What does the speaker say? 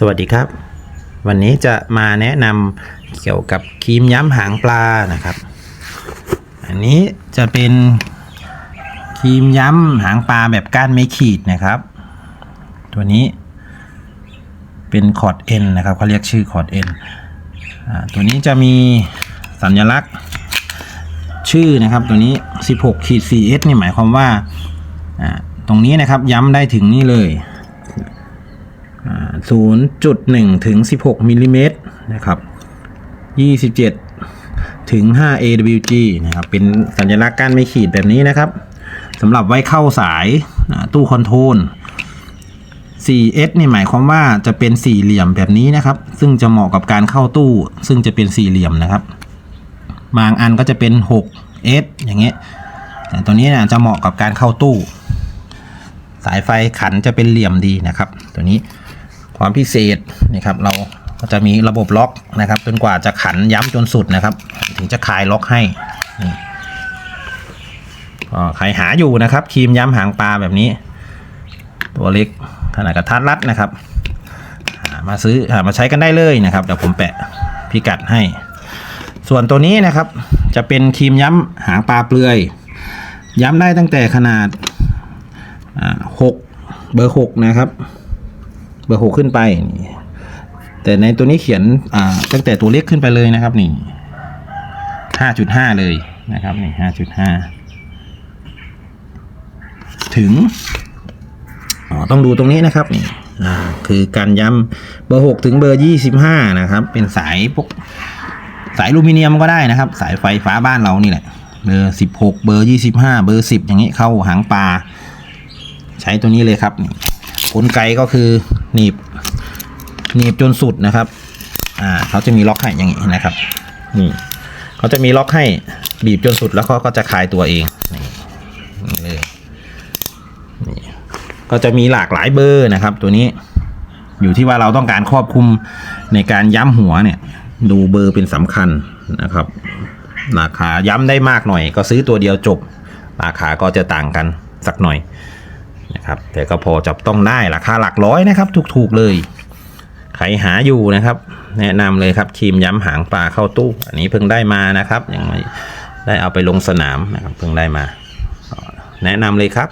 สวัสดีครับ วันนี้จะมาแนะนำเกี่ยวกับครีมย้ำหางปลานะครับ อันนี้จะเป็นครีมย้ำหางปลาแบบก้านไม่ขีดนะครับ ตัวนี้เป็นคอร์ดเอ็นนะครับเขาเรียกชื่อคอร์ดเอ็นตัวนี้จะมีสัญลักษณ์ชื่อนะครับ ตัวนี้ 16ขีด 4S นี่หมายความว่าอ่าตรงนี้นะครับย้ำได้ถึงนี่เลย 0.1 ถึง 16มิลลิเมตรนะครับ27 ถึง 5 AWG นะครับ เป็นสัญลักษณ์กานไม่ขีดแบบนี้นะครับสำหรับไว้เข้าสายตู้คอนโทรล 4S นี่หมายความว่าจะเป็นสี่เหลี่ยมแบบนี้นะครับ ซึ่งจะเหมาะกับการเข้าตู้ ซึ่งจะเป็นสี่เหลี่ยมนะครับ บางอันก็จะเป็น 6S อย่างเงี้ยแต่ตัวนี้นะจะเหมาะกับการเข้าตู้ สายไฟขันจะเป็นเหลี่ยมดีนะครับ ตัวนี้ ความพิเศษนี่ครับเราก็จะมีระบบล็อกนะครับ จนกว่าจะขันย้ำจนสุดนะครับ ถึงจะคลายล็อกให้ก็ใครหาอยู่นะครับครีมย้ำหางปลาแบบนี้ ตัวเล็กขนาดกระทัดรัดนะครับมาซื้อมาใช้กันได้เลยนะครับเดี๋ยวผมแปะพิกัดให้ ส่วนตัวนี้นะครับ จะเป็นครีมย้ำหางปลาเปลือย ย้ำได้ตั้งแต่ขนาดอ่าหกเบอร์หกนะครับ เบอร์หกขึ้นไปนี่แต่ในตัวนี้เขียนอ่าตั้งแต่ตัวเล็กขึ้นไปเลยนะครับนี่ห้าจุดห้าเลยนะครับนี่ห้าจุดห้าถึงต้องดูตรงนี้นะครับนี่คือการย้ำเบอร์หกถึงเบอร์ยี่สิบห้านะครับ เป็นสายพวกสายลูมิเนียมก็ได้นะครับ สายไฟฟ้าบ้านเรานี่แหละเบอร์สิบหกเบอร์ยี่สิบห้าเบอร์สิบอย่างนี้เข้าหางปลาใช้ตัวนี้เลยครับนี่ กลไกก็คือหนีบหนีบจนสุดนะครับ อ่าเขาจะมีล็อกให้อย่างนี้นะครับนี่เขาจะมีล็อกให้บีบจนสุดแล้วเขาก็จะคลายตัวเองนี่นี่เลยนี่ก็จะมีหลากหลายเบอร์นะครับ ตัวนี้อยู่ที่ว่าเราต้องการครอบคลุมในการย้ำหัวเนี่ย ดูเบอร์เป็นสำคัญนะครับราคาย้ำได้มากหน่อย ก็ซื้อตัวเดียวจบ ราคาก็จะต่างกันสักหน่อย นะครับ แต่ก็พอจับต้องได้ราคาหลักร้อยนะครับ ถูกๆเลยใครหาอยู่นะครับ แนะนำเลยครับครีมย้ำหางปลาเข้าตู้ อันนี้เพิ่งได้มานะครับยังไม่ได้เอาไปลงสนามนะครับเพิ่งได้มา แนะนำเลยครับ